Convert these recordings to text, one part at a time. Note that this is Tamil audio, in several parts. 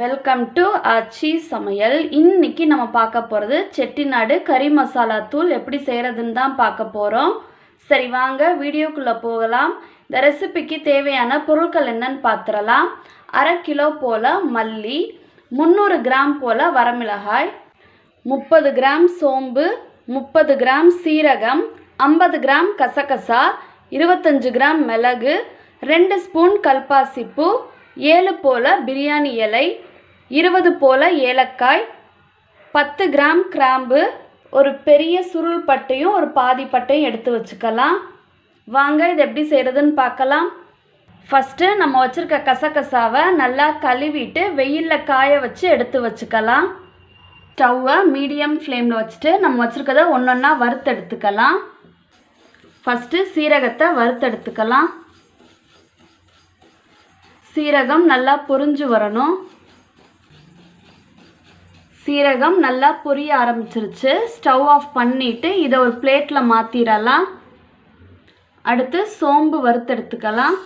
வெல்கம் டு அச்சி சமையல். இன்னைக்கு நம்ம பார்க்க போகிறது செட்டிநாடு கறி மசாலா தூள் எப்படி செய்கிறதுன்னு தான் பார்க்க போகிறோம் சரி வாங்க வீடியோக்குள்ளே போகலாம். இந்த ரெசிபிக்கு தேவையான பொருட்கள் என்னன்னு பார்த்துடலாம் அரை கிலோ போல் மல்லி முந்நூறு கிராம் போல் வரமிளகாய் முப்பது கிராம் சோம்பு முப்பது கிராம் சீரகம் ஐம்பது கிராம் கசகசா இருபத்தஞ்சு கிராம் மிளகு ரெண்டு ஸ்பூன் கல்பாசிப்பூ ஏழு போல் பிரியாணி இலை இருபது போல் ஏலக்காய் பத்து கிராம் கிராம்பு ஒரு பெரிய சுருள் பட்டையும் ஒரு பாதி பட்டையும் எடுத்து வச்சுக்கலாம். வாங்க இது எப்படி செய்கிறதுன்னு பார்க்கலாம். ஃபஸ்ட்டு நம்ம வச்சுருக்க கசகசாவை நல்லா கழுவிட்டு வெயிலில் காய வச்சு எடுத்து வச்சுக்கலாம். ஸ்டவ்வை மீடியம் ஃப்ளேமில் வச்சுட்டு நம்ம வச்சுருக்கத ஒன்று ஒன்றா வறுத்தெடுத்துக்கலாம். ஃபஸ்ட்டு சீரகத்தை வறுத்தெடுத்துக்கலாம். சீரகம் நல்லா பொறிஞ்சு வரணும். சீரகம் நல்லா பொரிய ஆரம்பிச்சிருச்சு. ஸ்டவ் ஆஃப் பண்ணிவிட்டு இதை ஒரு பிளேட்டில் மாற்றிடலாம் அடுத்து சோம்பு வறுத்தெடுத்துக்கலாம்.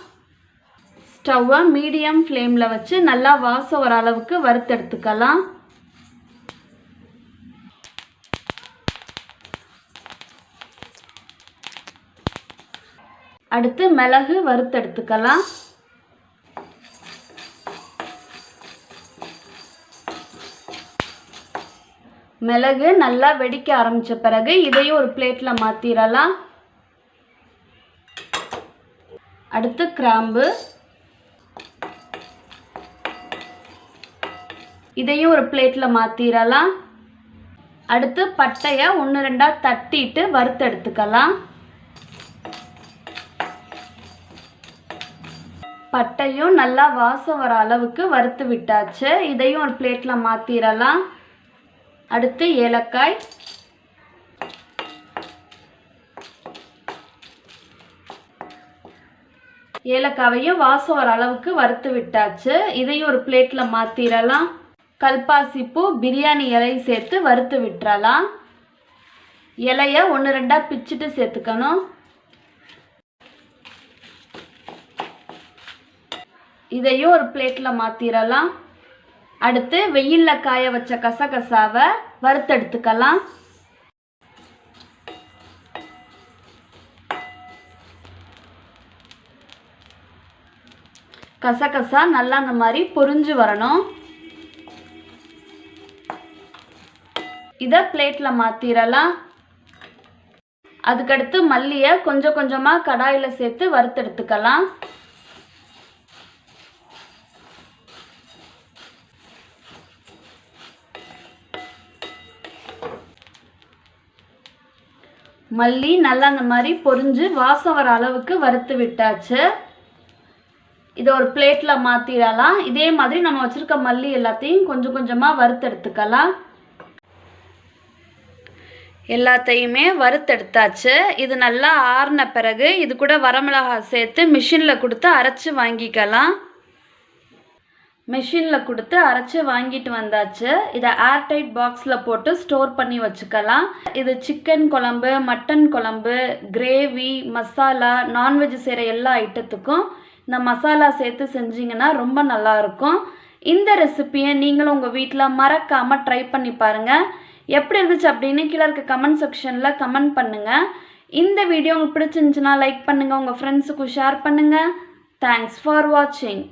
ஸ்டவ்வை மீடியம் ஃப்ளேமில் வச்சு நல்லா வாசம் வர அளவுக்கு வறுத்தெடுத்துக்கலாம். அடுத்து மிளகு வறுத்தெடுத்துக்கலாம். மிளகு நல்லா வெடிக்க ஆரம்பித்த பிறகு இதையும் ஒரு பிளேட்டில் மாற்றிடலாம் அடுத்து கிராம்பு. இதையும் ஒரு பிளேட்டில் மாற்றிடலாம் அடுத்து பட்டையை ஒன்று ரெண்டாக தட்டிட்டு வறுத்து எடுத்துக்கலாம். பட்டையும் நல்லா வாசம் வர அளவுக்கு வறுத்து விட்டாச்சு. இதையும் ஒரு பிளேட்டில் மாற்றிடலாம் அடுத்து ஏலக்காய். ஏலக்காவையும் வாசம் வர அளவுக்கு வறுத்து விட்டாச்சு. இதையும் ஒரு பிளேட்டில் மாற்றிடலாம் கல்பாசிப்பூ பிரியாணி இலையும் சேர்த்து வறுத்து விட்டுறலாம். இலைய ஒன்று ரெண்டாக பிச்சுட்டு சேர்த்துக்கணும். இதையும் ஒரு பிளேட்டில் மாற்றிடலாம் அடுத்து வெயிலில் காய வச்ச கசகசாவை வறுத்தெடுத்துக்கலாம். கசகசா நல்லா அந்த மாதிரி பொரிஞ்சு வரணும். இதை பிளேட்டில் மாற்றிடலாம் அதுக்கடுத்து மல்லியை கொஞ்சம் கொஞ்சமாக கடாயில் சேர்த்து வறுத்தெடுத்துக்கலாம். மல்லி நல்லா அந்த மாதிரி பொரிஞ்சு வாசம் வர அளவுக்கு வறுத்து விட்டாச்சு. இதை ஒரு பிளேட்டில் மாற்றிடலாம் இதே மாதிரி நம்ம வச்சுருக்க மல்லி எல்லாத்தையும் கொஞ்சம் கொஞ்சமாக வறுத்தெடுத்துக்கலாம் எல்லாத்தையுமே வறுத்தெடுத்தாச்சு இது நல்லா ஆறின பிறகு இது கூட வரமிளகாய் சேர்த்து மிஷினில் கொடுத்து அரைச்சி வாங்கிக்கலாம். மிஷினில் கொடுத்து அரைச்சி வாங்கிட்டு வந்தாச்சு. இதை ஏர்டைட் பாக்ஸில் போட்டு ஸ்டோர் பண்ணி வச்சுக்கலாம். இது சிக்கன் குழம்பு மட்டன் குழம்பு கிரேவி மசாலா நான்வெஜ் செய்கிற எல்லா ஐட்டத்துக்கும் இந்த மசாலா சேர்த்து செஞ்சிங்கன்னா ரொம்ப நல்லாயிருக்கும் இந்த ரெசிப்பியை நீங்களும் உங்கள் வீட்டில் மறக்காமல் ட்ரை பண்ணி பாருங்கள் எப்படி இருந்துச்சு அப்படின்னு கீழே இருக்க கமெண்ட் செக்ஷனில் கமெண்ட் பண்ணுங்கள் இந்த வீடியோ உங்களுக்கு பிடிச்சிருந்துச்சுன்னா லைக் பண்ணுங்கள் உங்கள் ஃப்ரெண்ட்ஸுக்கும் ஷேர் பண்ணுங்கள் தேங்க்ஸ் ஃபார் வாட்சிங்